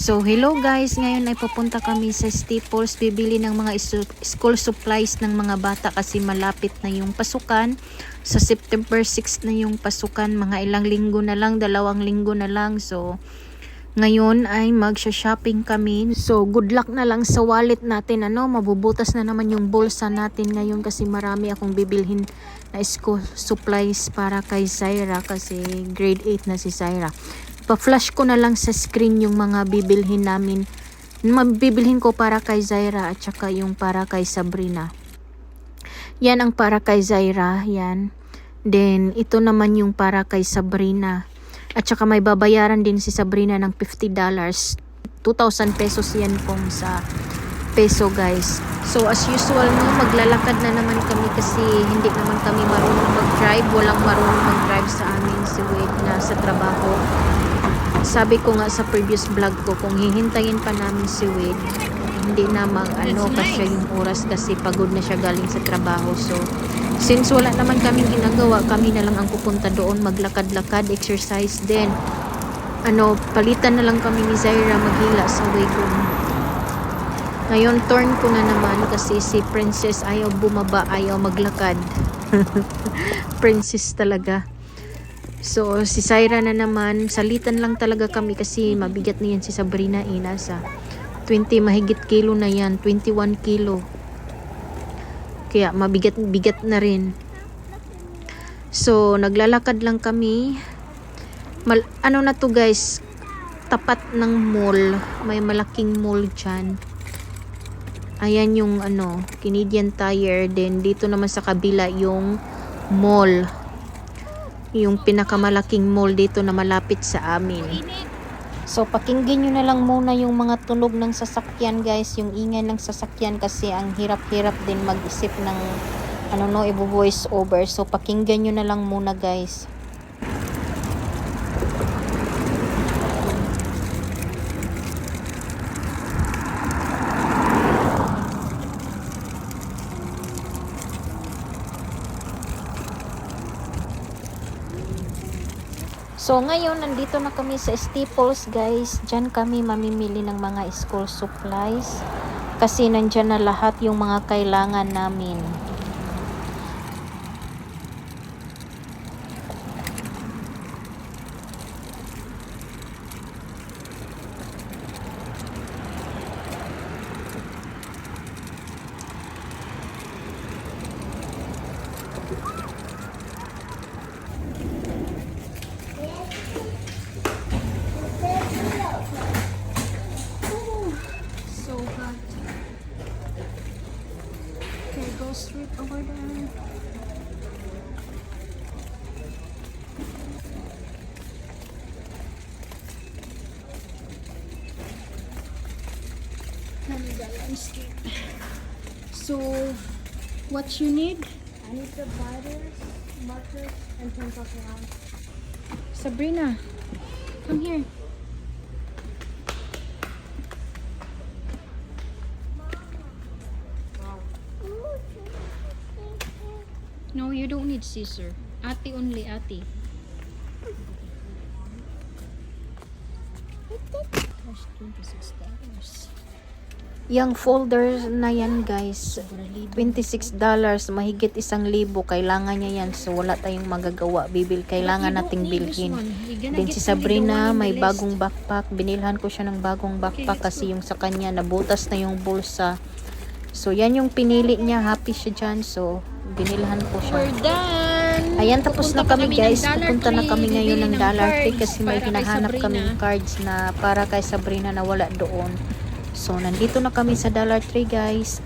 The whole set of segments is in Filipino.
So, hello guys. Ngayon ay pupunta kami sa Staples. Bibili ng mga school supplies ng mga bata kasi malapit na yung pasukan. Sa September 6 na yung pasukan. Mga ilang linggo na lang, dalawang linggo na lang. So, ngayon ay magsha-shopping kami. So, good luck na lang sa wallet natin. Ano, mabubutas na naman yung bulsa natin ngayon kasi marami akong bibilhin na school supplies para kay Zaira kasi grade 8 na si Zaira. Pa-flash ko na lang sa screen yung mga bibilhin namin. Mabibilhin ko para kay Zaira at saka yung para kay Sabrina. Yan ang para kay Zaira, yan. Then, ito naman yung para kay Sabrina. At saka may babayaran din si Sabrina ng $50. 2,000 pesos yan pong sa peso guys. So as usual no, maglalakad na naman kami kasi hindi naman kami marunong mag-drive. Walang marunong mag-drive sa amin si Wade na sa trabaho. Sabi ko nga sa previous vlog ko, kung hihintayin pa namin si Wade, hindi na mag ano pa siya yung oras kasi pagod na siya galing sa trabaho. So, since wala naman kaming ginagawa, kami na lang ang pupunta doon, maglakad-lakad, exercise din. Ano, palitan na lang kami ni Zaira maghila sa wagon. Ngayon, turn ko na naman kasi si Princess ayaw bumaba, ayaw maglakad. Princess talaga. So, si Zaira na naman, salitan lang talaga kami kasi mabigat na yan si Sabrina Ina sa 20 mahigit kilo na yan, 21 kilo. Kaya mabigat-bigat na rin. So, naglalakad lang kami. Mal ano na to guys, tapat ng mall. May malaking mall dyan. Ayan yung ano, Canadian Tire. Then, dito naman sa kabila yung mall yung pinakamalaking mall dito na malapit sa amin. So, pakinggan nyo na lang muna yung mga tunog ng sasakyan, guys. Yung ingay ng sasakyan kasi ang hirap-hirap din mag-isip ng ano no, i-voice over. So, pakinggan nyo na lang muna, guys. So, ngayon, nandito na kami sa Staples, guys. Diyan kami mamimili ng mga school supplies. Kasi nandyan na lahat yung mga kailangan namin. Go straight over there. So, what you need? I need the markers, and pencil crayons. Sabrina, come here. No, you don't need scissor. Ate only, ate. Gosh, $26. Yung folder na yan guys, $26 mahigit isang libo. Kailangan niya yan. So wala tayong magagawa. Bibil, kailangan nating bilhin. Then si Sabrina may bagong backpack. Binilhan ko siya ng bagong backpack kasi yung sa kanya nabutas na yung bulsa. So yan yung pinili niya. Happy siya dyan. So binilhan ko siya. We're done! Ayan, tapos na kami guys. ng Dollar Pupunta na kami ngayon ng Dollar Tree kasi may hinahanap kaming cards na para kay Sabrina na wala doon. So, nandito na kami sa Dollar Tree guys.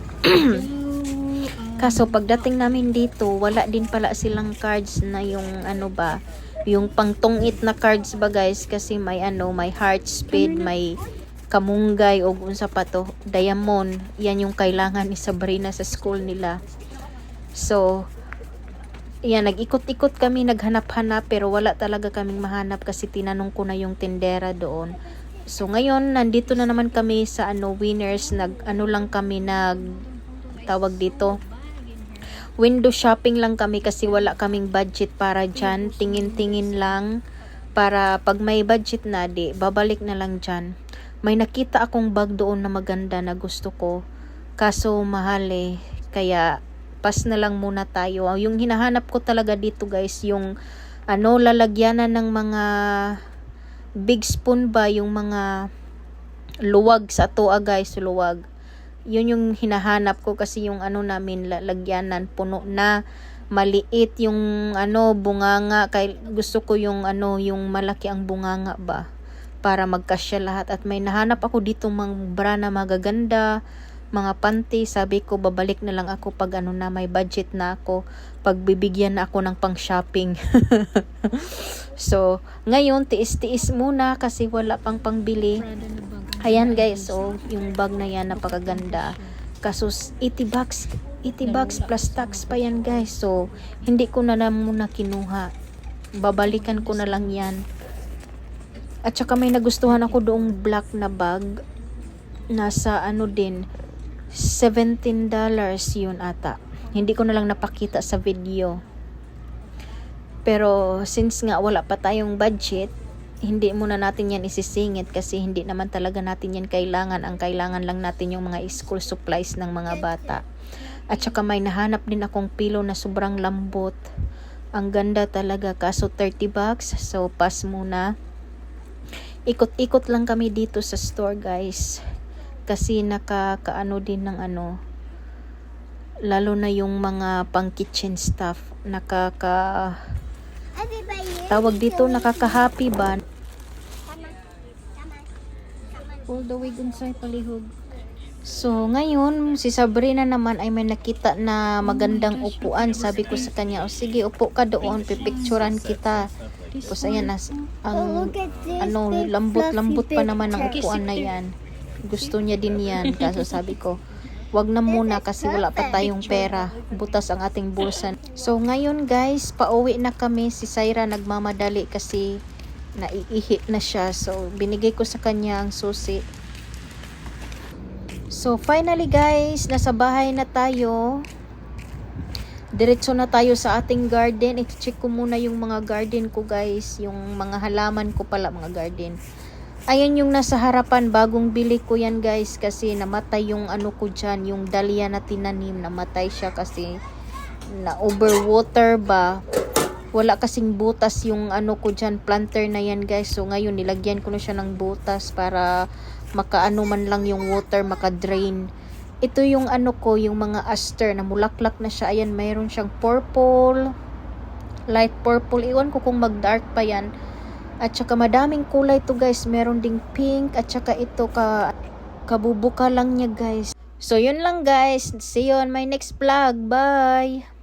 Kaso, pagdating namin dito, wala din pala silang cards na yung ano ba, yung pangtungit na cards ba guys kasi may ano, may heart speed, may kamunggay o unsa pa to, diamond. Yan yung kailangan ni Sabrina sa school nila. So, yan, nag-ikot-ikot kami, naghanap-hanap, pero wala talaga kaming mahanap kasi tinanong ko na yung tindera doon. So, ngayon, nandito na naman kami sa ano, winners, nag, ano lang kami, nag, tawag dito, window shopping lang kami kasi wala kaming budget para dyan. Tingin-tingin lang para pag may budget na, di, babalik na lang dyan. May nakita akong bag doon na maganda na gusto ko. Kaso mahal eh. Kaya pas na lang muna tayo. Yung hinahanap ko talaga dito guys, yung ano, lalagyanan ng mga big spoon ba, yung mga luwag sa toa guys, luwag. Yun yung hinahanap ko kasi yung ano namin lalagyanan puno na maliit yung ano bunganga kay gusto ko yung ano yung malaki ang bunganga ba para magkasya lahat at may nahanap ako dito mga bra na magaganda mga panty sabi ko babalik na lang ako pag ano na may budget na ako pag bibigyan na ako ng pang shopping so ngayon tiis-tiis muna kasi wala pang pangbili Ayan guys, so yung bag na yan napakaganda. Kaso 80 bucks, 80 bucks plus tax pa yan guys. So hindi ko na lang muna kinuha. Babalikan ko na lang yan. At saka may nagustuhan ako doong black na bag. Nasa ano din, 17 dollars yun ata. Hindi ko na lang napakita sa video. Pero since nga wala pa tayong budget, hindi muna natin yan isisingit kasi hindi naman talaga natin yan kailangan. Ang kailangan lang natin yung mga school supplies ng mga bata. At saka may nahanap din akong pilo na sobrang lambot. Ang ganda talaga. Kaso 30 bucks. So, pass muna. Ikot-ikot lang kami dito sa store guys. Kasi nakakaano din ng ano. Lalo na yung mga pang kitchen stuff. Nakaka... Tawag dito nakaka-happy ba? all the way dun sa palihog. So, ngayon, si Sabrina naman ay may nakita na magandang upuan. Sabi ko sa kanya, o sige, upo ka doon, pipicturan kita. Tapos, ayan, nas, ang, ano, lambot-lambot pa naman ang upuan na yan. Gusto niya din yan. Kaso sabi ko, wag na muna kasi wala pa tayong pera. Butas ang ating bulsa. So, ngayon guys, pauwi na kami. Si Syra nagmamadali kasi naiihi na siya. So, binigay ko sa kanya ang susi. So, finally guys, nasa bahay na tayo. Diretso na tayo sa ating garden. I-check ko muna yung mga garden ko guys. Yung mga halaman ko pala, mga garden. Ayan yung nasa harapan, bagong bili ko yan guys. Kasi namatay yung ano ko dyan, yung dahlia na tinanim. Namatay siya kasi na overwater ba wala kasing butas yung ano ko dyan, planter na yan guys. So ngayon nilagyan ko na siya ng butas para makaano man lang yung water, maka-drain. Ito yung ano ko, yung mga aster na mulaklak na siya. Ayan, mayroon siyang purple, light purple. Iwan ko kung mag-dark pa yan. At saka madaming kulay to guys. Meron ding pink at saka ito ka kabubuka lang niya guys. So yun lang guys. See you on my next vlog. Bye!